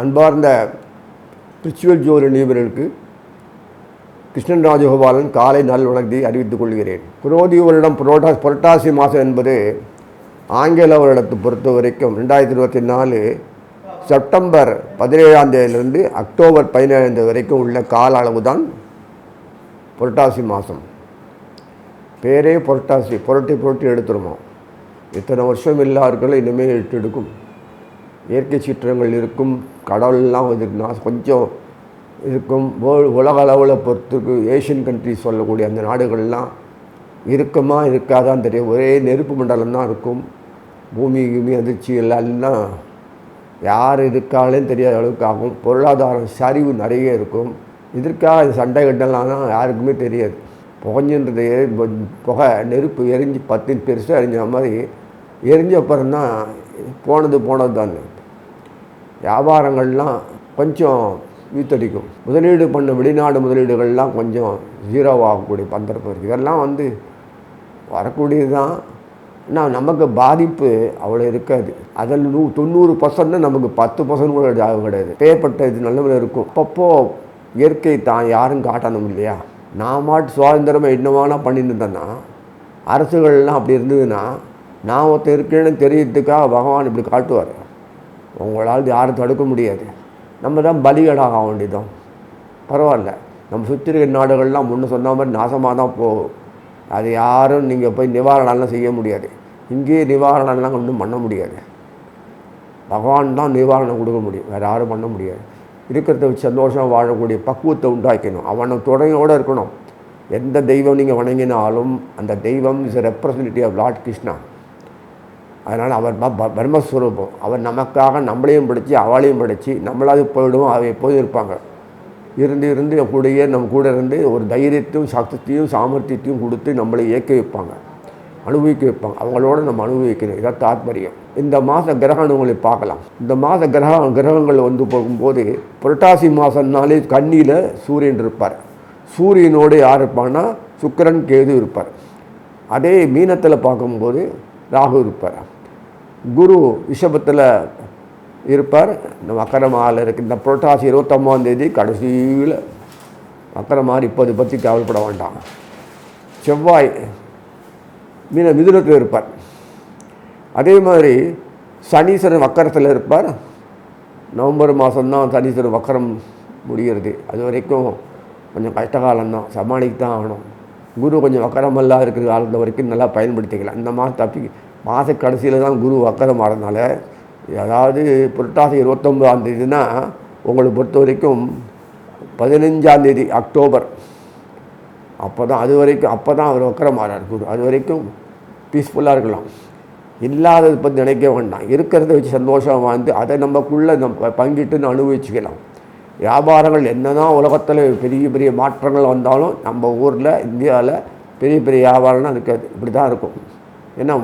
அன்பார்ந்த ரிச்சுவல் ஜோதி நிபுணருக்கு கிருஷ்ணன் ராஜகோபாலன் காலை நல் வணக்கத்தை அறிவித்துக் கொள்கிறேன். புரோதி வருடம் புரோட்டா புரட்டாசி மாதம் என்பது ஆங்கில வருடத்தை பொறுத்த வரைக்கும் ரெண்டாயிரத்தி இருபத்தி நாலு செப்டம்பர் பதினேழாம் தேதியிலிருந்து அக்டோபர் பதினேழாம் தேதி வரைக்கும் உள்ள கால அளவு தான் புரட்டாசி மாதம். பேரே புரட்டாசி புரட்டி புரட்டி எடுத்துருமா இத்தனை வருஷம் எல்லாருக்கும் இனிமேல் எட்டு எடுக்கும். இயற்கை சீற்றங்கள் இருக்கும் கடவுள்லாம் இதுனா கொஞ்சம் இருக்கும். வேர்ல்டு உலக அளவில் பொறுத்துக்கு ஏஷியன் கண்ட்ரிஸ் சொல்லக்கூடிய அந்த நாடுகள்லாம் இருக்குமா இருக்காதான் தெரியும். ஒரே நெருப்பு மண்டலம் தான் இருக்கும். பூமி கிமி அதிர்ச்சி எல்லாம் யார் இருக்காளேன்னு தெரியாத அளவுக்கு ஆகும். பொருளாதாரம் சரிவு நிறைய இருக்கும். இதற்காக சண்டை கட்டலாம் யாருக்குமே தெரியாது. புகஞ்சுன்றது புகை நெருப்பு எரிஞ்சு பத்து பெருசாக எரிஞ்ச மாதிரி எரிஞ்ச அப்புறம் தான் போனது போனது தான். வியாபாரங்கள்லாம் கொஞ்சம் வீத்தடிக்கும். முதலீடு பண்ண வெளிநாடு முதலீடுகள்லாம் கொஞ்சம் ஜீரோவாகக்கூடிய பந்தரப்பு இருக்குது இதெல்லாம் வந்து வரக்கூடியது தான். ஆனால் நமக்கு பாதிப்பு அவ்வளோ இருக்காது. அதில் நூ தொண்ணூறு பர்சன்ட் நமக்கு பத்து பர்சன்ட் கூட ஆக கிடையாது. பேப்பட்ட இது நல்லவில் இருக்கும். அப்பப்போ இயற்கை தான் யாரும் காட்டணும் இல்லையா? நான் மாட்டு சுதந்திரமாக என்னவானா பண்ணிட்டு இருந்தேன்னா அரசுகள்லாம் அப்படி இருந்ததுன்னா நான் ஒருத்தர் இருக்கேன்னு தெரியறதுக்காக பகவான் இப்படி காட்டுவார். உங்களால் யாரும் தடுக்க முடியாது. நம்ம தான் பலிகடாக ஆக வேண்டியதும் பரவாயில்ல. நம்ம சுற்றி இருக்கிற நாடுகள்லாம் முன்ன சொன்ன மாதிரி நாசமாக தான் போகும். அது யாரும் நீங்கள் போய் நிவாரணம்லாம் செய்ய முடியாது. இங்கேயே நிவாரணம்லாம் ஒன்றும் பண்ண முடியாது. பகவான் தான் நிவாரணம் கொடுக்க முடியும். வேறு யாரும் பண்ண முடியாது. இருக்கிறத வச்சு சந்தோஷமாக வாழக்கூடிய பக்குவத்தை உண்டாக்கணும். அவனை துணையோடு இருக்கணும். எந்த தெய்வம் நீங்கள் வணங்கினாலும் அந்த தெய்வம் is representative of Lord Krishna அதனால் அவர் ப பிரம்மஸ்வரூபம். அவர் நமக்காக நம்மளையும் படித்து அவளையும் படித்து நம்மளாவது போயிடுவோம் அவ எப்போதும் இருப்பாங்க. இருந்து இருந்து கூடயே நம்ம கூட இருந்து ஒரு தைரியத்தையும் சக்தியையும் சாமர்த்தியத்தையும் கொடுத்து நம்மளை இயக்க வைப்பாங்க. அனுபவிக்க வைப்பாங்க. அவங்களோட நம்ம அனுபவிக்கணும். இதான் தாத்பரியம் இந்த மாத கிரகணங்களை பார்க்கலாம். இந்த மாத கிரக கிரகங்கள் வந்து போகும்போது புரட்டாசி மாதம்னாலே கண்ணியில் சூரியன் இருப்பார். சூரியனோடு யார் இருப்பான்னா சுக்கரன் கேது இருப்பார். அதே மீனத்தில் பார்க்கும்போது ராகு இருப்பார். குரு ரிஷபத்தில் இருப்பார். இந்த மக்கரமாவில் இருக்கு. இந்த புரட்டாசி இருபத்தொம்பதாம் தேதி கடைசியில் மக்கரமாறு இப்போது பற்றி கவலைப்பட வேண்டாம். செவ்வாய் மீன மிதுனத்தில் இருப்பார். அதே மாதிரி சனீஸ்வரன் வக்கரத்தில் இருப்பார். நவம்பர் மாதம்தான் சனீஸ்வரன் வக்கரம் முடிகிறது. அது வரைக்கும் கொஞ்சம் கஷ்டகாலம்தான். சமாளிக்க தான் ஆகணும். குரு கொஞ்சம் வக்கரமெல்லாம் இருக்கிற காலத்தில் வரைக்கும் நல்லா பயன்படுத்திக்கலாம். இந்த மாதம் தப்பி மாத கடைசியில் தான் குரு வக்கரம் ஆகிறதுனால அதாவது புரட்டாசி இருபத்தொம்பதாம் தேதினா உங்களை பொறுத்த வரைக்கும் பதினஞ்சாந்தேதி அக்டோபர் அப்போ தான் அது வரைக்கும் அப்போ தான் அவர் வக்கரம் ஆகிறார் குரு. அது வரைக்கும் பீஸ்ஃபுல்லாக இருக்கலாம். இல்லாததை பற்றி நினைக்க வேண்டாம். இருக்கிறத வச்சு சந்தோஷமாக வாழ்ந்து அதை நமக்குள்ளே நம்ம பங்கிட்டு அனுபவிச்சுக்கலாம். வியாபாரங்கள் என்ன தான் உலகத்தில் பெரிய பெரிய மாற்றங்கள் வந்தாலும் நம்ம ஊரில் இந்தியாவில் பெரிய பெரிய வியாபாரம்லாம் இருக்காது. இப்படி தான் இருக்கும். ஏன்னா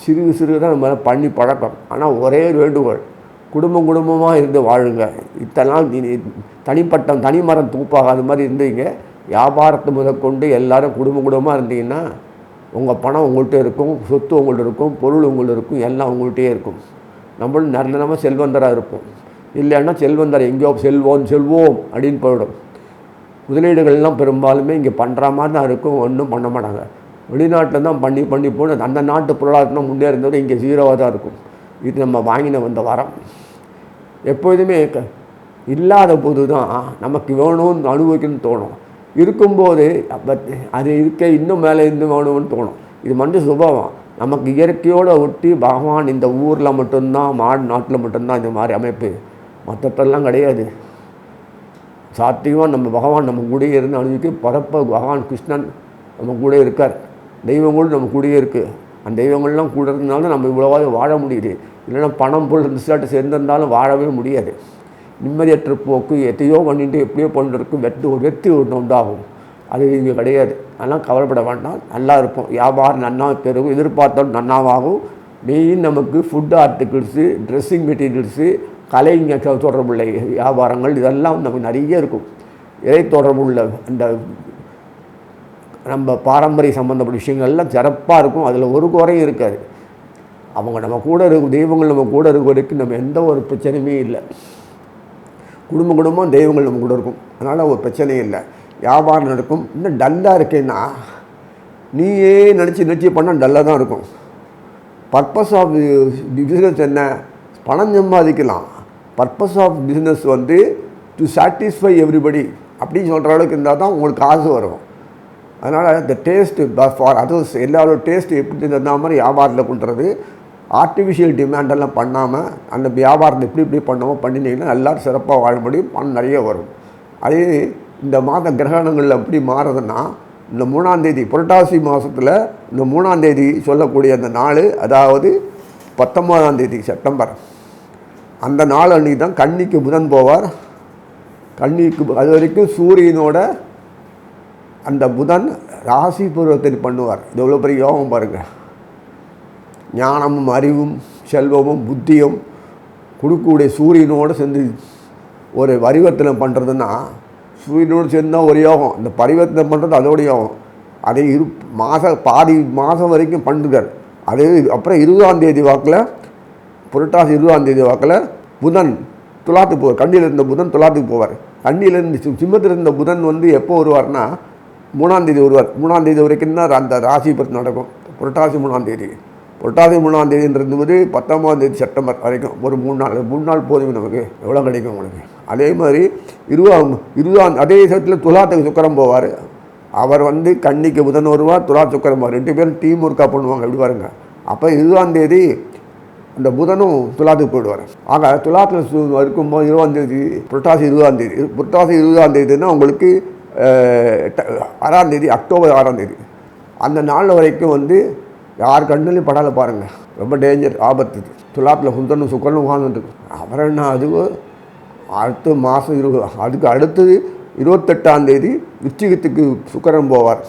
சிறு சிறு தான் நம்ம பண்ணி பழக்கம். ஆனால் ஒரே வேண்டுகோள். குடும்பம் குடும்பமாக இருந்து வாழுங்க. இத்தனால் தனி மரம் தூப்பாகாத மாதிரி இருந்தீங்க. வியாபாரத்தை முதற்கொண்டு எல்லோரும் குடும்ப குடும்பமாக இருந்தீங்கன்னா உங்கள் பணம் உங்கள்கிட்ட இருக்கும் சொத்து உங்கள்கிட்ட இருக்கும் பொருள் உங்கள்கிட்ட இருக்கும் எல்லாம் உங்கள்கிட்டயே இருக்கும். நம்மளும் நிரந்தரமாக செல்வந்தராக இருப்போம். இல்லைன்னா செல்வந்தர் எங்கேயோ செல்வோம் செல்வோம் அப்படின்னு போயிடும். முதலீடுகள்லாம் பெரும்பாலுமே இங்கே பண்ணுற மாதிரி தான் இருக்கும் ஒன்றும் பண்ண மாட்டாங்க. வெளிநாட்டில் தான் பண்ணி பண்ணி போன அந்த நாட்டு பொருளாதாரம் முன்னேறதோட இங்கே ஜீரோவாக தான் இருக்கும். இது நம்ம வாங்கின வந்த வரம். எப்போதுமே க இல்லாத போது தான் நமக்கு வேணும்னு அனுபவிக்கணும்னு தோணும். இருக்கும்போது அப்போ அது இருக்க இன்னும் மேலே இருந்து வேணும்னு தோணும். இது மனுஷ சுபாவம். நமக்கு இயற்கையோடு ஒட்டி பகவான் இந்த ஊரில் மட்டும்தான் மாடு நாட்டில் மட்டும்தான் இந்த மாதிரி அமைப்பு. மற்றப்பெல்லாம் கிடையாது. சாத்தியமாக நம்ம பகவான் நம்ம கூடயே இருந்து அனுபவிக்க பரப்ப பகவான் கிருஷ்ணன் நம்ம கூட இருக்கார். தெய்வங்களும் நம்ம கூடயே இருக்குது அந்த தெய்வங்கள்லாம் கூட இருந்தாலும் நம்ம இவ்வளோவாக வாழ முடியுது. இல்லைன்னா பணம் பொருள் ரிசார்ட்டு சேர்ந்திருந்தாலும் வாழவே முடியாது. நிம்மதியற்ற போக்கு எத்தையோ பண்ணிட்டு எப்படியோ பண்ணிட்டு வெட்டு ஒரு வெற்றி ஒன்று உண்டாகும். அது இங்கே கிடையாது. அதெல்லாம் கவலைப்பட வேண்டாம். நல்லா இருப்போம். வியாபாரம் நன்னா பெருகும். எதிர்பார்த்தாலும் நன்னாவாகும். மெயின் நமக்கு ஃபுட் ஆர்டிகிள்ஸு ட்ரெஸ்ஸிங் மெட்டீரியல்ஸு கலைங்க தொடர்புள்ள வியாபாரங்கள் இதெல்லாம் நமக்கு நிறைய இருக்கும். இதை தொடர்புள்ள அந்த நம்ம பாரம்பரிய சம்மந்தப்பட்ட விஷயங்கள்லாம் சிறப்பாக இருக்கும். அதில் ஒரு குறையும் இருக்காது. அவங்க நம்ம கூட இருக்கும். தெய்வங்கள் நம்ம கூட இருக்கிறதுக்கு வரைக்கும் நம்ம எந்த ஒரு பிரச்சனையுமே இல்லை. குடும்ப குடும்பம் தெய்வங்கள் நம்ம கூட இருக்கும். அதனால் ஒரு பிரச்சனையும் இல்லை. வியாபாரம் நடக்கும். இன்னும் டல்லாக இருக்கேன்னா நீயே நினச்சி நினச்சி பண்ணால் டல்லாக தான் இருக்கும். பர்பஸ் ஆஃப் பிஸ்னஸ் என்ன? பணம் சம்பாதிக்கலாம். பர்பஸ் ஆஃப் பிஸ்னஸ் வந்து டு சாட்டிஸ்ஃபை எவ்ரிபடி அப்படின்னு சொல்கிற அளவுக்கு இருந்தால் தான் உங்களுக்கு காசு வரும். அதனால் இந்த டேஸ்ட்டு ஃபார் அதர்ஸ் எல்லாரோட டேஸ்ட் எப்படி இருந்தால் மாதிரி வியாபாரத்தில் கொண்டுறது ஆர்டிஃபிஷியல் டிமாண்டெல்லாம் பண்ணாமல் அந்த வியாபாரத்தை எப்படி இப்படி பண்ணாமல் பண்ணினீங்கன்னா எல்லோரும் சிறப்பாக வாழ முடியும் பணம் நிறைய வரும். அதே இந்த மாத கிரகணங்கள் எப்படி மாறுதுன்னா இந்த மூணாந்தேதி புரட்டாசி மாதத்தில் இந்த மூணாந்தேதி சொல்லக்கூடிய அந்த நாள் அதாவது பத்தொம்போதாந்தேதி செப்டம்பர். அந்த நாள் அன்றைக்கி தான் கன்னிக்கு புதன் போவார். கன்னிக்கு அது வரைக்கும் சூரியனோட அந்த புதன் ராசி பூர்வத்தில் பண்ணுவார். இது எவ்வளோ பெரிய யோகம் பாருங்கள் ஞானமும் அறிவும் செல்வமும் புத்தியும் கொடுக்கக்கூடிய சூரியனோடு சேர்ந்து ஒரு பரிவர்த்தனை பண்ணுறதுன்னா சூரியனோடு சேர்ந்து தான் ஒரு யோகம். இந்த பரிவர்த்தனை பண்ணுறது அதோட யோகம். அதே இரு மாத பாதி மாதம் வரைக்கும் பண்ணுறார் அதே அப்புறம் இருபதாம் தேதி வாக்கில் புரட்டாசி இருபதாம் தேதி வாக்கில் புதன் துலாத்துக்கு போவார். கண்ணியில் இருந்த புதன் துலாத்துக்கு போவார். கண்ணியில் இருந்து சிம்மத்தில் இருந்த புதன் வந்து எப்போ வருவார்னா மூணாந்தேதி வருவார். மூணாந்தேதி வரைக்கும் தான் அந்த ராசி பற்றி நடக்கும். புரட்டாசி மூணாந்தேதி புரட்டாசி மூணாம் தேதின்றது பத்தொம்பதாம் தேதி செப்டம்பர் வரைக்கும். ஒரு மூணு நாள் மூணு நாள் போதும் நமக்கு. எவ்வளோ கிடைக்கும் உங்களுக்கு? அதே மாதிரி இருபதாம் இருபதாம் அதே சமயத்தில் துலாத்துக்கு சுக்கரம் போவார். அவர் வந்து கன்னிக்கு புதன் வருவார் துலா சுக்கரம் ரெண்டு பேரும் டீம் ஒர்க்காக பண்ணுவாங்க எப்படி பாருங்க. அப்போ இருபதாம் தேதி அந்த புதனும் துலாத்துக்கு போயிடுவார். ஆக துலாத்தில் இருக்கும்போது இருபதாம் தேதி புரட்டாசி இருபதாம் தேதி. புரட்டாசி இருபதாம் தேதினா உங்களுக்கு ஆறாம் தேதி அக்டோபர் ஆறாம் தேதி. அந்த நாள் வரைக்கும் வந்து யார் கண்ணுலையும் படாத பாருங்கள் ரொம்ப டேஞ்சர் ஆபத்து. துலாத்தில் சுந்தரனும் சுக்கரனும் உட்காந்துருக்கு அப்புறம் என்ன அதுவும் அடுத்த மாதம் இரு அதுக்கு அடுத்தது இருபத்தெட்டாம் தேதி விச்சிகத்துக்கு சுக்கரன் போவார்.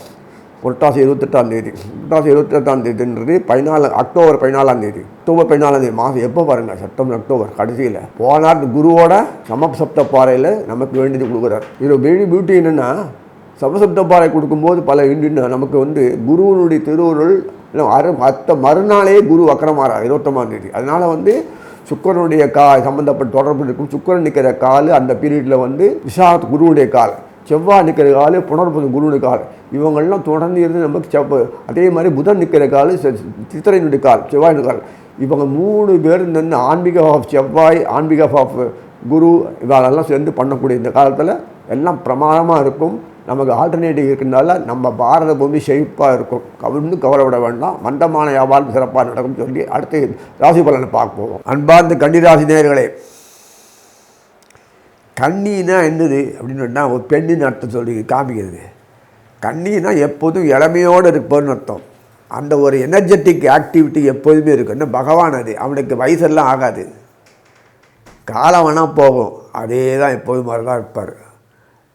புரட்டாசி இருபத்தெட்டாம் தேதி. புரட்டாசி இருபத்தெட்டாம் தேதின்றது பதினாலு அக்டோபர் பதினாலாம் தேதி. அக்டோபர் பதினாலாம் தேதி மாதம் எப்போ பாருங்கள் செப்டம்பர் அக்டோபர் கடைசியில். போனார் குருவோட சமசப்த பாறையில் நமக்கு வேண்டியது கொடுக்குறார். இது பெரிய பியூட்டி என்னென்னா சமசப்த பாறை கொடுக்கும்போது பல இண்டின்னு நமக்கு வந்து குருவனுடைய திருவுருள் அரு மற்ற மறுநாளே குரு வக்கரமாறார் இருபத்தொம்பதாம் தேதி. அதனால் வந்து சுக்கரனுடைய கா சம்மந்தப்பட்ட தொடர்பு இருக்கும். சுக்கரன் நிற்கிற கால் அந்த பீரியடில் வந்து விசாரத் குருவுடைய கால். செவ்வாய் நிற்கிற கால் புனர்பது குருவுடைய கால். இவங்கள்லாம் தொடர்ந்து இருந்து நமக்கு செவ்வ அதே மாதிரி புதன் நிற்கிற கால் சித்திரையினுடைய கால் செவ்வாயினுடைய கால். இவங்க மூணு பேர் நின்று ஆன்மீக ஆஃப் செவ்வாய் ஆன்மீக ஆஃப் குரு இவங்களெல்லாம் சேர்ந்து பண்ணக்கூடிய இந்த காலத்தில் எல்லாம் பிரமாதமாக இருக்கும். நமக்கு ஆல்டர்னேட்டிவ் இருக்கிறதுனால நம்ம பாரத பூமி செழிப்பாக இருக்கும். கவிழ்ந்து கவலைப்பட வேண்டாம். மந்தமான வியாபாரம் சிறப்பாக நடக்கும் சொல்லி அடுத்து ராசி பலனை பார்க்க போவோம் அன்பார்ந்த கன்னிராசி நேர்களே கண்ணினா என்னது அப்படின்னு சொன்னால் ஒரு பெண்ணின் அர்த்தம் சொல்லி காமிக்கிறது. கண்ணினா எப்போதும் இளமையோடு இருப்போன்னு அர்த்தம். அந்த ஒரு எனர்ஜெட்டிக் ஆக்டிவிட்டி எப்போதுமே இருக்கும். பகவான் அது. அவனுக்கு வயசெல்லாம் ஆகாது. காலம் வேணால் போகும். அதே தான் எப்போதும் மாதிரி தான் இருப்பார்.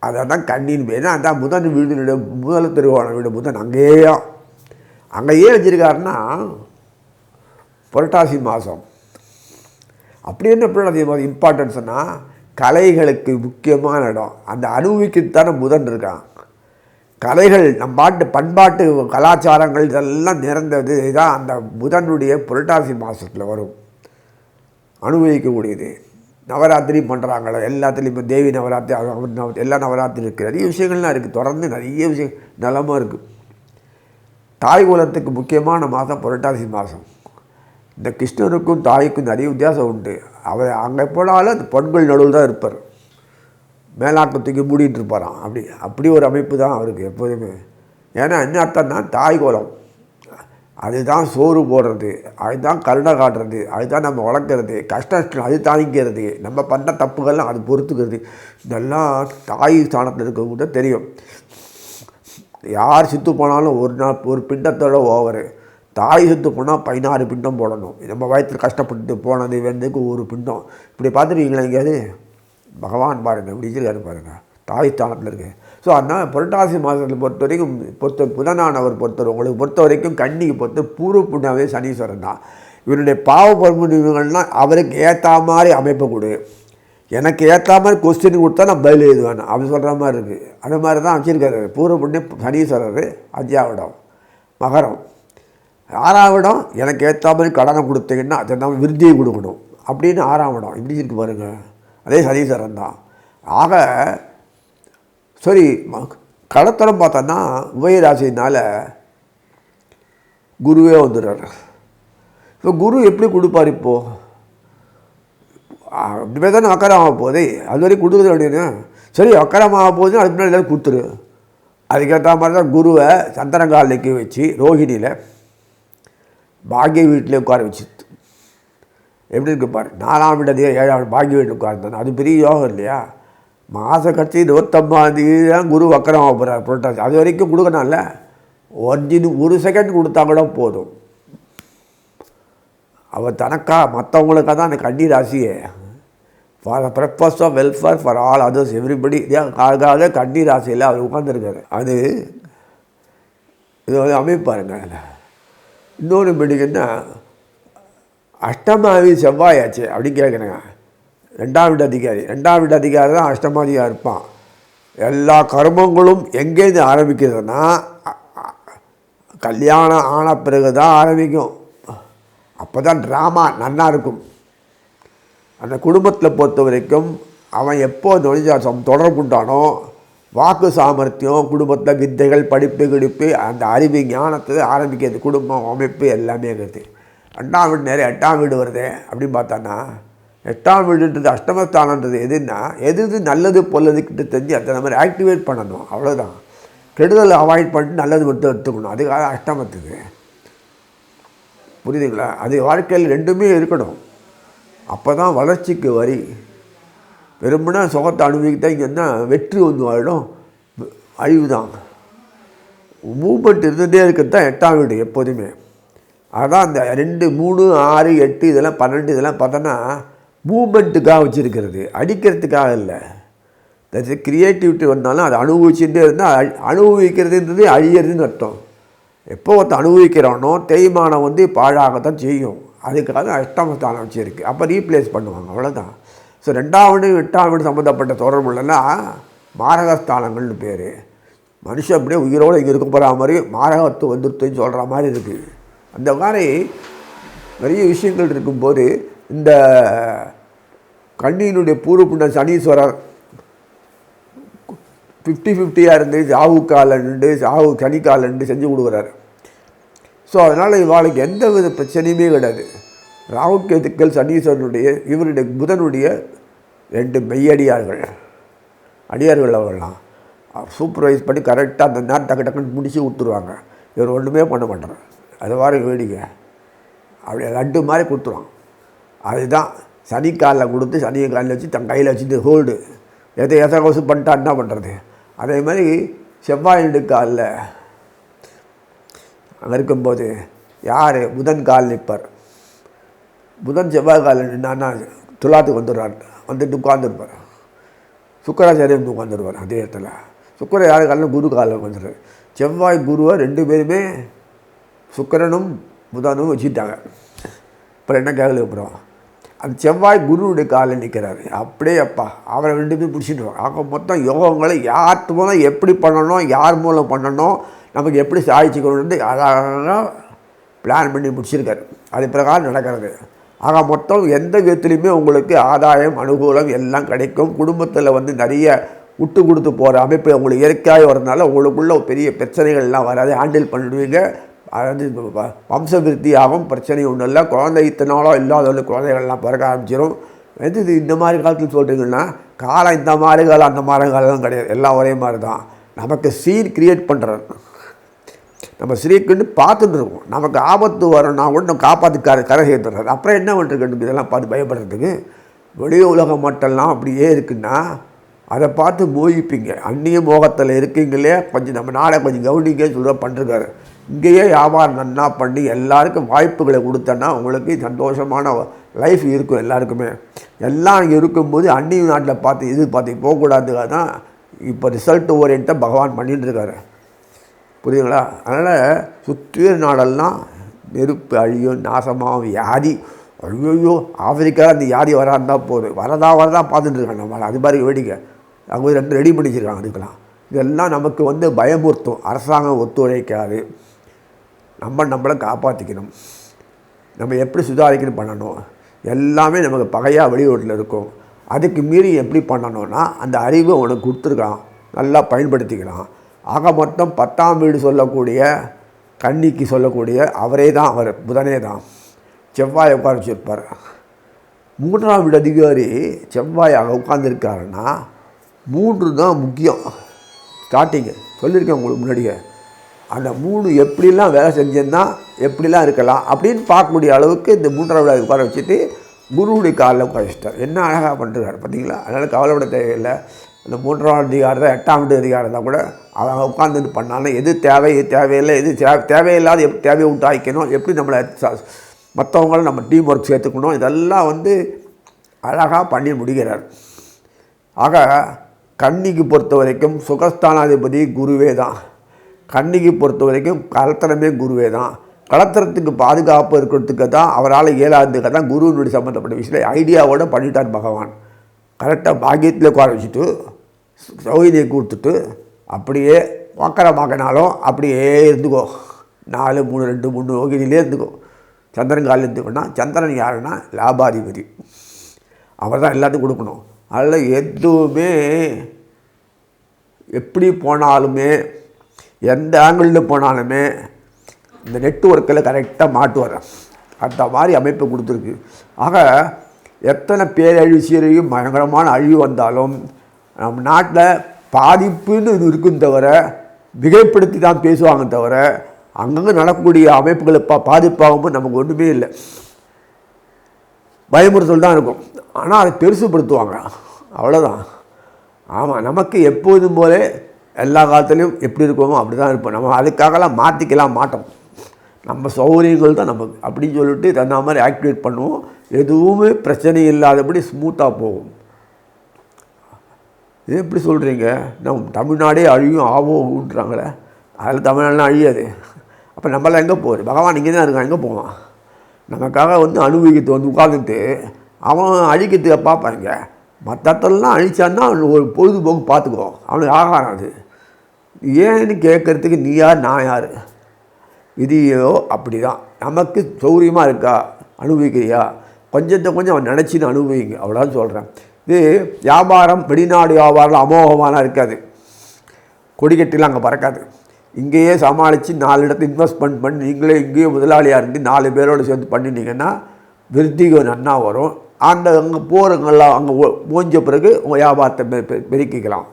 அதை தான் கண்ணின் பேர் அதான் புதன் வீடு முதல் திருவோணம் வீடு புதன் அங்கேயே. அங்கேயே வச்சுருக்காருன்னா புரட்டாசி மாதம் அப்படி என்ன புரட்டாசி மாதம் இம்பார்ட்டன்ஸ்னால் கலைகளுக்கு முக்கியமான இடம். அந்த அனுபவிக்கத்தானே புதன் இருக்கான். கலைகள் நம் பாட்டு பண்பாட்டு கலாச்சாரங்கள் இதெல்லாம் நிறந்தது தான் அந்த புதனுடைய புரட்டாசி மாதத்தில் வரும். அனுபவிக்கக்கூடியது. நவராத்திரி பண்ணுறாங்களோ எல்லாத்துலேயும் இப்போ தேவி நவராத்திரி எல்லா நவராத்திரி இருக்குது நிறைய விஷயங்கள்லாம் இருக்குது தொடர்ந்து நிறைய விஷயம் நலமாக இருக்குது தாய் குலத்துக்கு முக்கியமான மாதம் புரட்டாசி மாதம். இந்த கிருஷ்ணருக்கும் தாய்க்கும் நிறைய வித்தியாசம் உண்டு. அவர் அங்கே போனாலும் அந்த பெண்கள் நடுவில் தான் இருப்பார். மேலாக்கத்துக்கு மூடிட்டு இருப்பாராம். அப்படி அப்படி ஒரு அமைப்பு தான் அவருக்கு எப்போதுமே. ஏன்னா என்ன அர்த்தம்னா தாய் குலம். அதுதான் சோறு போடுறது அதுதான் கருணை காட்டுறது அதுதான் நம்ம வளர்க்குறது கஷ்டம் அது தாங்கிக்கிறது நம்ம பண்ண தப்புகள்லாம் அது பொறுத்துக்கிறது. இதெல்லாம் தாய் ஸ்தானத்தில் இருக்கவங்க தெரியும். யார் சித்து போனாலும் ஒரு நாள் ஒரு பிண்டத்தோட ஓவரு தாய் செத்து போனால் பதினாறு பிண்டம் போடணும். நம்ம வயத்தில் கஷ்டப்பட்டு போனது வேண்டதுக்கு ஒரு பிண்டம். இப்படி பார்த்துருக்கீங்களா எங்கேயாவது? பகவான் பாருங்கள் இப்படி இருக்காரு பாருங்கள் தாய் ஸ்தானத்தில் இருக்குது ஸோ அதனால் புரட்டாசி மாதத்தில் பொறுத்த வரைக்கும் பொறுத்த புதனானவர் பொறுத்தவரை உங்களுக்கு பொறுத்த வரைக்கும் கண்ணிக்கு பொறுத்த பூர்வ புண்ணாவே சனீஸ்வரன் தான். இவருடைய பாவ பருமன்கள்லாம் அவருக்கு ஏற்ற மாதிரி அமைப்பு கொடு. எனக்கு ஏற்ற மாதிரி கொஸ்டின் கொடுத்தா நான் பதில் எழுதுவேன். அப்படி சொல்கிற மாதிரி இருக்குது அந்த மாதிரி தான் வச்சுருக்காரு. பூர்வ புண்ணிய சனீஸ்வரர் அஞ்சாவிடம் மகரம். ஆறாவிடம் எனக்கு ஏற்ற மாதிரி கடனை கொடுத்தீங்கன்னா அதை நம்ம விருத்தியை கொடுக்கணும். அப்படின்னு ஆறாவிடம் இப்படி இருக்கு பாருங்கள் அதே சனீஸ்வரன் தான். ஆக சரி ம- பார்த்தோன்னா உபயராசினால் குருவே வந்துடுறாரு. இப்போ குரு எப்படி கொடுப்பார் இப்போது அப்படியே தானே அக்கறம் ஆக அது வரைக்கும் கொடுக்குறது அப்படின்னு சரி அக்கறம் ஆக போகுது அதுக்கு முன்னாடி எல்லாரும் கொடுத்துரு. அதுக்கேற்ற மாதிரி தான் குருவை சந்திரங்கால் வச்சு ரோஹிணியில் பாக்கிய வீட்டில் உட்கார வச்சு எப்படி இருக்கு பாரு? நாலாம் இடத்தையே ஏழாம் பாக்கிய வீட்டில் உட்கார்ந்தான் அது பெரிய யோகம் இல்லையா? மாத கட்சி இருபத்தொம்பதாந்தேதி தான் குரு வக்கரம் போகிறார் புரட்டாசி. அது வரைக்கும் கொடுக்கணும்ல? ஒரிஜினு ஒரு செகண்ட் கொடுத்தா கூட போதும். அவர் தனக்கா மற்றவங்களுக்காக தான் அந்த கன்னி ராசியே. For purpose of welfare for all others everybody அதுக்காக கன்னி ராசியில் அவர் உட்காந்துருக்காரு அது இது வந்து அமைப்பாருங்க அதில் இன்னொரு பிடிக்குன்னா அஷ்டமாவி செவ்வாயாச்சு அப்படின்னு கேட்குறேங்க ரெண்டாம் வீட்டு அதிகாரி. ரெண்டாம் வீட்டு அதிகாரி தான் அஷ்டமாதியாக இருப்பான். எல்லா கர்மங்களும் எங்கேருந்து ஆரம்பிக்கிறதுனா கல்யாணம் ஆன பிறகு தான் ஆரம்பிக்கும். அப்போ தான் ட்ராமா நல்லா இருக்கும். அந்த குடும்பத்தில் பொறுத்த வரைக்கும் அவன் எப்போ நொழிஞ்சாசம் தொடர்புண்டானோ வாக்கு சாமர்த்தியம் குடும்பத்தில் வித்தைகள் படிப்பு கிடிப்பு அந்த அறிவு ஞானத்தை ஆரம்பிக்கிறது குடும்பம் அமைப்பு எல்லாமே இருக்குது. ரெண்டாம் வீடு நிறைய எட்டாம் வீடு வருது அப்படின்னு பார்த்தான்னா எட்டாம் வீடுன்றது அஷ்டமஸ்தானன்றது எதுன்னா எது எது நல்லது பொல்லதுக்கிட்ட தெரிஞ்சு அதை மாதிரி ஆக்டிவேட் பண்ணணும். அவ்வளோதான் கெடுதலை அவாய்ட் பண்ணிட்டு நல்லது மட்டும் எடுத்துக்கணும். அதுக்காக அஷ்டமத்துக்கு. புரியுதுங்களா? அது வாழ்க்கையில் ரெண்டுமே இருக்கணும். அப்போ தான் வளர்ச்சிக்கு வரி. வெறுமனா சுகத்தை அனுபவிக்கிட்டா இங்கன்னா வெற்றி வந்து வாழும்? அழிவு தான் மூமெண்ட் இருந்துகிட்டே இருக்கிறது தான் எட்டாம் வீடு எப்போதுமே. அதான் அந்த ரெண்டு மூணு ஆறு எட்டு இதெல்லாம் பன்னெண்டு இதெல்லாம் பார்த்தோன்னா மூமெண்ட்டுக்காக வச்சுருக்கிறது. அடிக்கிறதுக்காக இல்லை. தட்ஸ் கிரியேட்டிவிட்டி வந்தாலும் அதை அனுபவிச்சுட்டே இருந்தால் அழி- அனுபவிக்கிறதுன்றது அழியிறதுன்னு அர்த்தம். எப்போ ஒருத்த அனுபவிக்கிறானோ தேய்மானம் வந்து பாழாகத்தான் செய்யும். அதுக்காக அஷ்டமஸ்தானம் வச்சுருக்கு. அப்போ ரீப்ளேஸ் பண்ணுவாங்க. அவ்வளோதான் ஸோ ரெண்டாவது எட்டாம் வீடு சம்மந்தப்பட்ட தொடர்புலாம் மாரகஸ்தானங்கள்னு பேர். மனுஷன் அப்படியே உயிரோடு இங்கே இருக்க போகிற மாதிரி மாரகத்து வந்துருத்துன்னு சொல்கிற மாதிரி இருக்குது அந்த மாதிரி நிறைய விஷயங்கள் இருக்கும்போது இந்த கண்ணியினுடைய பூர்வப்புண்ண சனீஸ்வரர் ஃபிஃப்டி ஃபிஃப்டியாக இருந்து சாவு காலண்டு சாவு சனிக்காலண்டு செஞ்சு கொடுக்குறாரு. ஸோ அதனால் இவாளுக்கு எந்த வித பிரச்சனையுமே கிடையாது. ராகு சனீஸ்வரனுடைய இவருடைய புதனுடைய ரெண்டு மெய்யடியார்கள் அடியார்கள் அவர்கள்லாம். சூப்பர்வைஸ் பண்ணி கரெக்டாக அந்த நேரம் டக்கு டக்குன்னு முடிச்சு கொடுத்துருவாங்க. இவர் ஒன்றுமே பண்ண மாட்டார். அது வாரம் வேடிக்கை. அப்படியே லட்டு மாதிரி கொடுத்துருவான். அதுதான். சனி காலில் கொடுத்து சனியை காலில் வச்சு தன் கையில் வச்சுட்டு ஹோல்டு எதை எதை கொசு பண்ணிட்டா என்ன பண்ணுறது அதே மாதிரி செவ்வாயிண்டு காலில் அங்கே இருக்கும்போது யார்? புதன் கால் நிற்பார். புதன் செவ்வாய் கால் நின்னான்னா துலாத்துக்கு வந்துடுறார். வந்துட்டு உட்காந்துருப்பார் சுக்கராச்சாரியன் வந்து உட்காந்துருவார் அதே இடத்துல. சுக்கர யார் காலில்? குரு காலில் உட்காந்துருவார் செவ்வாய் குருவை ரெண்டு பேருமே சுக்கரனும் புதனும் வச்சுட்டாங்க அப்புறம் என்ன கேட்கல அப்புறம்? அந்த செவ்வாய் குருவுடைய காலில் நிற்கிறாரு. அப்படியே அப்பா அவரை ரெண்டு பேரும் பிடிச்சிட்டு ஆக மொத்தம் யோகங்களை யார் மூலம் எப்படி பண்ணணும் யார் மூலம் பண்ணணும் நமக்கு எப்படி சாதிச்சுக்கணும்னு அழகாக பிளான் பண்ணி முடிச்சிருக்காரு. அது பிரகாரம் நடக்கிறது. ஆக மொத்தம் எந்த விதத்துலையுமே உங்களுக்கு ஆதாயம் அனுகூலம் எல்லாம் கிடைக்கும். குடும்பத்தில் வந்து நிறைய விட்டு கொடுத்து போகிற அமைப்பு உங்களுக்கு இயற்கையாக வரதுனால உங்களுக்குள்ள பெரிய பிரச்சனைகள்லாம் வராது. ஹேண்டில் பண்ணிடுவீங்க. அதாவது வ- ஆகும் பிரச்சனை ஒன்றும் இல்லை. குழந்தை இத்தனை இல்லாத இல்லாதவங்களுக்கு குழந்தைகள்லாம் பிறக்க ஆரம்பிச்சிடும் எது இது இந்த மாதிரி காலத்தில் சொல்கிறீங்கன்னா காலம் இந்த மாதிரி காலம் அந்த மாதிரி காலம் கிடையாது. எல்லாம் ஒரே மாதிரி தான். நமக்கு சீன் கிரியேட் பண்ணுறது நம்ம ஸ்ரீக்குன்னு பார்த்துட்டு இருக்கோம். நமக்கு ஆபத்து வரும்னா கூட நம்ம காப்பாற்றி கரை கரை சேர்த்துறாரு அப்புறம் என்ன பண்ணுறது இதெல்லாம் பார்த்து பயப்படுறதுக்கு? வெளி உலகம் மட்டும்லாம் அப்படியே இருக்குன்னா அதை பார்த்து மோகிப்பீங்க. அந்நிய மோகத்தில் இருக்கீங்களே கொஞ்சம் நம்ம நாளை கொஞ்சம் கவனிங்க சொல்கிற பண்ணிருக்காரு. இங்கேயே வியாபாரம் நன்னா பண்ணி எல்லாருக்கும் வாய்ப்புகளை கொடுத்தேன்னா உங்களுக்கு சந்தோஷமான லைஃப் இருக்கும் எல்லாருக்குமே. எல்லாம் இருக்கும்போது அந்நிய நாட்டில் பார்த்து இது பார்த்து போகக்கூடாதுக்காக தான் இப்போ ரிசல்ட் ஓரியன்ட்டாக பகவான் பண்ணிட்டு இருக்காரு புரியுதுங்களா? அதனால் சுற்றிய நாடெல்லாம் நெருப்பு அழியும் நாசமாக வியாதி ஐயோ ஆப்பிரிக்கா அந்த வியாதி இருந்தால் போதும் வரதா வரதா பார்த்துட்டு இருக்காங்க அது மாதிரி வேடிக்கை. அவங்க ரெண்டு ரெடி பண்ணி வச்சிருக்காங்க அதுக்கெல்லாம். இதெல்லாம் நமக்கு வந்து பயமுறுத்தும். அரசாங்கம் ஒத்துழைக்காது. நம்ம நம்மளை காப்பாற்றிக்கணும் நம்ம எப்படி சுதாரிக்கணும் பண்ணணும்? எல்லாமே நமக்கு பகையாக வெளியூரில் இருக்கும். அதுக்கு மீறி எப்படி பண்ணணும்னா அந்த அறிவை உனக்கு கொடுத்துருக்கான் நல்லா பயன்படுத்திக்கலாம். ஆக மொத்தம் பத்தாம் வீடு சொல்லக்கூடிய கன்னிக்கு சொல்லக்கூடிய அவரே தான் அவர் புதனே தான். செவ்வாய் உட்கார வச்சுருப்பார். மூன்றாம் வீடு அதிகாரி செவ்வாயாக உட்காந்துருக்காருன்னா மூன்று தான் முக்கியம். ஸ்டார்டிங்கு சொல்லியிருக்கேன் உங்களுக்கு முன்னாடியே. அந்த மூணு எப்படிலாம் வேலை செஞ்சிருந்தா எப்படிலாம் இருக்கலாம் அப்படின்னு பார்க்கக்கூடிய அளவுக்கு இந்த மூன்றாவது உட்கார வச்சுட்டு குருவுடைய காலில் உட்கார வச்சுட்டார். என்ன அழகாக பண்ணுறாரு பார்த்தீங்களா? அதனால் கவலைப்பட தேவையில்லை. இந்த மூன்றாவது அதிகாரம் தான் எட்டாம் வீடு அதிகாரம் தான் கூட அவங்க உட்காந்துட்டு பண்ணாலும் எது தேவை எது தேவையில்லை எது தேவை தேவையில்லாத எப்படி தேவையை உண்டாக்கணும் எப்படி நம்மளை ச- மற்றவங்கள நம்ம டீம் ஒர்க் சேர்த்துக்கணும் இதெல்லாம் வந்து அழகாக பண்ணி முடிகிறார். ஆக கன்னிக்கு பொறுத்த வரைக்கும் சுகஸ்தானாதிபதி குருவே தான். கண்ணிக்கு பொறுத்த வரைக்கும் கலத்தனமே குருவே தான் கலத்தரத்துக்கு பாதுகாப்பு இருக்கிறதுக்கு தான் அவரால் இயலாதுக்கு தான் குருவினுடைய சம்மந்தப்பட்ட விஷயத்தை ஐடியாவோட பண்ணிட்டார் பகவான். கரெக்டாக பாக்கியத்தில் உட்கார வச்சுட்டு சௌகரியை கொடுத்துட்டு அப்படியே வக்கரமாக்கினாலும் அப்படியே இருந்துக்கோ. நாலு மூணு ரெண்டு மூணு யோகினிலே இருந்துக்கோ. சந்திரன் காலில் இருந்துக்கோன்னா சந்திரன் யாருன்னா லாபாதிபதி. அவர் தான் எல்லாத்துக்கும் கொடுக்கணும். அதில் எதுவுமே எப்படி போனாலுமே எந்த ஆங்கிளில் போனாலுமே இந்த நெட்ஒர்க்கில் கரெக்டாக மாட்டு மாட்டுவார். அந்த மாதிரி அமைப்பு கொடுத்துருக்கு. ஆக எத்தனை பேரழிவு சீரழிவு பயங்கரமான அழிவு வந்தாலும் நம் நாட்டில் பாதிப்புன்னு இது இருக்கும் தவிர மிகைப்படுத்தி தான் பேசுவாங்க தவிர அங்கங்கே நடக்கக்கூடிய அமைப்புகளை பா பாதிப்பாகும்போது நமக்கு ஒன்றுமே இல்லை. பயமுறுத்தல் தான் இருக்கும். ஆனால் அதை பெருசுப்படுத்துவாங்க. அவ்வளோதான் ஆமாம் நமக்கு எப்போதும் போலே எல்லா காலத்துலேயும் எப்படி இருக்கோமோ அப்படி தான் இருப்போம். நம்ம அதுக்காகலாம் மாற்றிக்கலாம் மாட்டோம். நம்ம சௌகரியங்கள் தான் நமக்கு. அப்படின்னு சொல்லிட்டு தகுந்த மாதிரி ஆக்டிவேட் பண்ணுவோம். எதுவுமே பிரச்சனை இல்லாதபடி ஸ்மூத்தாக போகும். இது எப்படி சொல்கிறீங்க நம்ம தமிழ்நாடே அழியும் ஆவோன்றாங்களே அதில் தமிழ்நாடுலாம் அழியாது. அப்போ நம்மளாம் எங்கே போகுது பகவான் இங்கே தான் இருக்கான். எங்கே போவான்? நமக்காக வந்து அனுபவிக்கிறது வந்து உட்காந்துட்டு அவன் அழிக்கிறதுக்கு பார்ப்பாங்க மற்றத்தெல்லாம் அழிச்சான்னா அவனுக்கு ஒரு பொழுதுபோக்கு பார்த்துக்கோ அவனுக்கு ஆகாரம் அது. ஏன்னு கேட்குறதுக்கு நீ யார் நான் யார்? விதியோ அப்படி தான் நமக்கு சௌரியமாக இருக்கா? அனுபவிக்கிறியா? கொஞ்சத்தை கொஞ்சம் அவன் நினச்சின்னு அனுபவிங்க. அவ்வளோதான் சொல்கிறேன் இது வியாபாரம் வெளிநாடு வியாபாரம் அமோகமாலாம் இருக்காது. கொடிக்கட்டிலாம் அங்கே பறக்காது. இங்கேயே சமாளித்து நாலு இடத்துல இன்வெஸ்ட்மெண்ட் பண்ணி நீங்களே இங்கேயே முதலாளியாக இருந்து நாலு பேரோடு சேர்ந்து பண்ணினீங்கன்னா விருத்திக நன்னா வரும். அந்த அங்கே போகிறவங்கெல்லாம் அங்கே ஓஞ்ச பிறகு உங்கள் வியாபாரத்தை பெ- பெருக்கிக்கலாம்.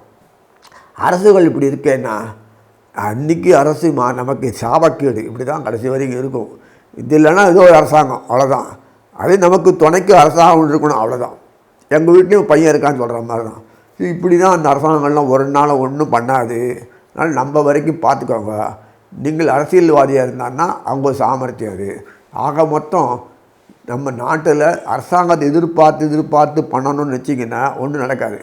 அரசுகள் இப்படி இருக்கேன்னா அன்றைக்கி அரசு மா நமக்கு சாபக்கேடு. இப்படி தான் கடைசி வரைக்கும் இருக்கும். இது இல்லைன்னா ஏதோ ஒரு அரசாங்கம். அவ்வளோதான் அது நமக்கு துணைக்கு அரசாங்கம் இருக்கணும். அவ்வளோதான் எங்கள் வீட்லேயும் பையன் இருக்கான்னு சொல்கிற மாதிரி தான் இப்படி தான் அந்த அரசாங்கங்கள்லாம் ஒரு நாள் ஒன்றும் பண்ணாது. அதனால் நம்ம வரைக்கும் பார்த்துக்கோங்க. நீங்கள் அரசியல்வாதியாக இருந்தான்னா அவங்க சாமர்த்தியம் அது. ஆக மொத்தம் நம்ம நாட்டில் அரசாங்கத்தை எதிர்பார்த்து எதிர்பார்த்து பண்ணணும்னு வச்சிங்கன்னா ஒன்றும் நடக்காது.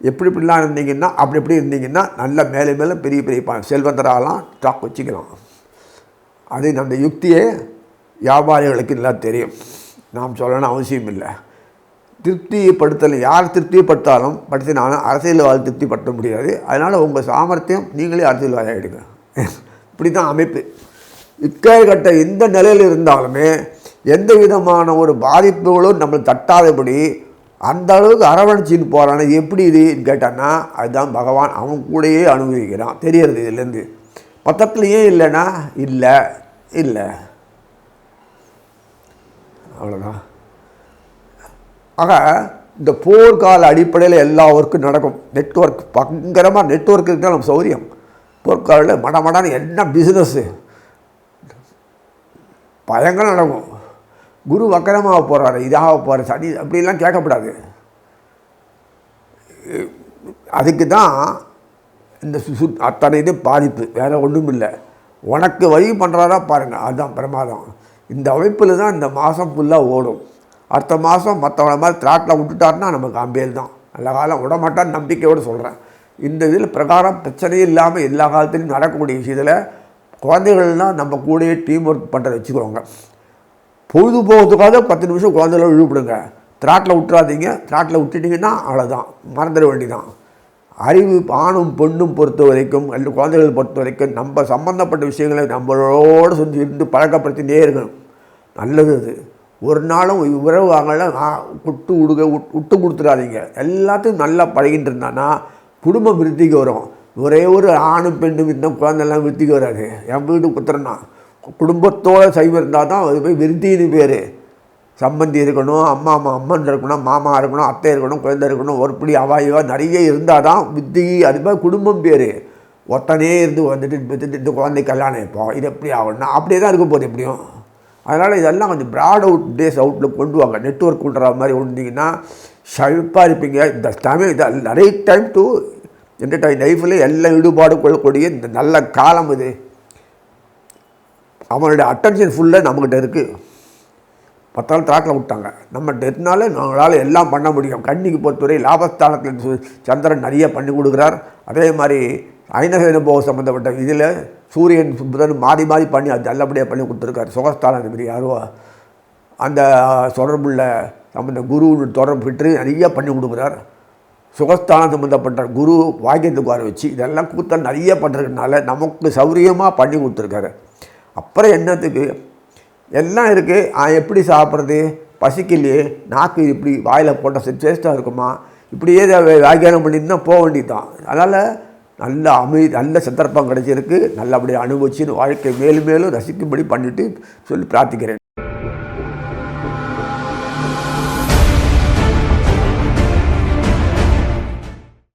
எப்படி இப்படிலாம் இருந்தீங்கன்னா அப்படி இப்படி இருந்தீங்கன்னா நல்ல மேலே மேலே பெரிய பெரிய ப- செல்வந்தராகலாம் ஸ்டாக் வச்சுக்கலாம். அது அந்த யுக்தியே வியாபாரிகளுக்கு நல்லா தெரியும். நாம் சொல்லணும் அவசியம் இல்லை. திருப்திப்படுத்தலை யார் திருப்திப்படுத்தாலும் படுத்தினாலும் அரசியல்வாதி திருப்திப்படுத்த முடியாது. அதனால் உங்கள் சாமர்த்தியம் நீங்களே அரசியல்வாதி ஆகிடுங்க. இப்படி தான் அமைப்பு. இக்கட்ட எந்த நிலையில் இருந்தாலுமே எந்த விதமான ஒரு பாதிப்புகளும் நம்மளை தட்டாதபடி அந்த அளவுக்கு அரவணைச்சின்னு போகிறான் எப்படி இதுன்னு கேட்டான்னா அதுதான் பகவான் அவன் கூடயே அனுபவிக்கிறான். தெரியறது இதுலேருந்து. மொத்தத்தில் ஏன் இல்லைன்னா இல்லை இல்லை. அவ்வளோதான் ஆக இந்த போர்க்கால அடிப்படையில் எல்லா ஒர்க்கும் நடக்கும். நெட்ஒர்க் பயங்கரமாக நெட்ஒர்க் இருந்தால் நம்ம சௌரியம். போர்க்காலில் மடமடான்னு என்ன பிஸ்னஸ்ஸு பயங்கரம் நடக்கும். குரு வக்கரமாக போகிறாரு இதாக போகிறார் சனி அப்படிலாம் கேட்கக்கூடாது அதுக்கு தான் இந்த சு அத்தனை இது பாதிப்பு வேறு ஒன்றும் இல்லை. உனக்கு வழி பண்ணுறாரா பாருங்கள் அதுதான் பிரமாதம். இந்த அமைப்பில் தான் இந்த மாதம் ஃபுல்லாக ஓடும். அடுத்த மாதம் மற்றவங்கள மாதிரி திராட்டில் விட்டுட்டாருன்னா நமக்கு அம்பேல் தான். நல்ல காலம் விடமாட்டான்னு நம்பிக்கையோடு சொல்கிறேன் இந்த இதில் பிரகாரம் பிரச்சனையே இல்லாமல் எல்லா காலத்துலையும் நடக்கக்கூடிய விஷயத்தில் குழந்தைகள்லாம் நம்ம கூடயே டீம் ஒர்க் பண்ணுறத வச்சுக்கோங்க. பொழுது போகிறதுக்காக பத்து நிமிஷம் குழந்தைகள விழுப்புடுங்க திராட்டில் விட்டுறாதீங்க திராட்டில் விட்டுட்டிங்கன்னா அவ்வளோதான் மறந்துட வேண்டிதான் அறிவு ஆணும் பெண்ணும் பொறுத்த வரைக்கும் அல்லது குழந்தைகள் பொறுத்த வரைக்கும் நம்ம சம்மந்தப்பட்ட விஷயங்களை நம்மளோட செஞ்சு இருந்து பழக்கப்படுத்திகிட்டே இருக்கணும். நல்லது அது. ஒரு நாளும் உறவு வாங்கல விட்டு விடுக விட்- விட்டு கொடுத்துடாதீங்க. எல்லாத்தையும் நல்லா பழகிட்டு இருந்தானா குடும்பம் விருத்திக்கு வரும். ஒரே ஒரு ஆணும் பெண்ணும் இருந்தால் குழந்தைலாம் விருத்திக்கு வராது. என் வீடு குத்துறேன்னா குடும்பத்தோடு சைவம் இருந்தால் தான் அது போய் விருத்தின்னு பேர். சம்பந்தி இருக்கணும் அம்மா அம்மா அம்மன் இருக்கணும் மாமா இருக்கணும் அத்தை இருக்கணும் குழந்தை இருக்கணும் ஒருபடி அவாயவா நிறைய இருந்தால் தான் வித்தி அது மாதிரி குடும்பம் பேர். ஒத்தனே இருந்து வந்துட்டு இந்த குழந்தை கல்யாணம் இப்போ இது எப்படி ஆகணும்னா அப்படியே தான் இருக்க போகுது எப்படியும். அதனால் இதெல்லாம் கொஞ்சம் ப்ராட் அவுட் டேஸ் அவுட்டில் கொண்டு வாங்க. நெட்ஒர்க் கொண்டுற மாதிரி வந்தீங்கன்னா ஷல்ப்பாக இருப்பீங்க. இந்த தமிழ் இதை நிறைய டைம் டு என்டர்டைன் லைஃப்பில் எல்லா ஈடுபாடு கொள்ளக்கூடிய இந்த நல்ல காலம் இது. அவனுடைய அட்டென்ஷன் ஃபுல்லாக நம்மக்கிட்ட இருக்குது பத்தாள் ட்ராக்கில் விட்டாங்க. நம்மகிட்ட டெத்னால நம்மளால் எல்லாம் பண்ண முடியும். கண்ணிக்கு பொறுத்தவரை லாபஸ்தானத்தில் சந்திரன் நிறைய பண்ணி கொடுக்குறார். அதே மாதிரி ஐநகனுபவ சம்மந்தப்பட்ட இதில் சூரியன் புதன் மாறி மாறி பண்ணி அது நல்லபடியாக பண்ணி கொடுத்துருக்காரு. சுகஸ்தானம் அதிபதி யாரோ அந்த தொடர்புள்ள சம்மந்த குரு தொடர்பு பெற்று நிறைய பண்ணி கொடுக்குறார். சுகஸ்தானம் சம்மந்தப்பட்ட குரு வாக்கியத்துக்கு வர வச்சு இதெல்லாம் கூத்தல் நிறைய பண்ணுறதுனால நமக்கு சௌரியமாக பண்ணி கொடுத்துருக்காரு. அப்புறம் என்னத்துக்கு? எல்லாம் இருக்குது எப்படி சாப்பிட்றது? பசிக்கலையே. நாக்கு இப்படி வாயில் போட்ட டேஸ்ட்டாக இருக்குமா? இப்படியே வியாக்கியானம் பண்ணியிருந்தா போக வேண்டியது தான் அதனால் நல்ல அமைதி நல்ல சந்தர்ப்பம் கிடைச்சிருக்கு. நல்லபடியாக அனுபவிச்சுன்னு வாழ்க்கை மேலும் மேலும் ரசிக்கும்படி பண்ணிவிட்டு சொல்லி பிரார்த்திக்கிறேன்.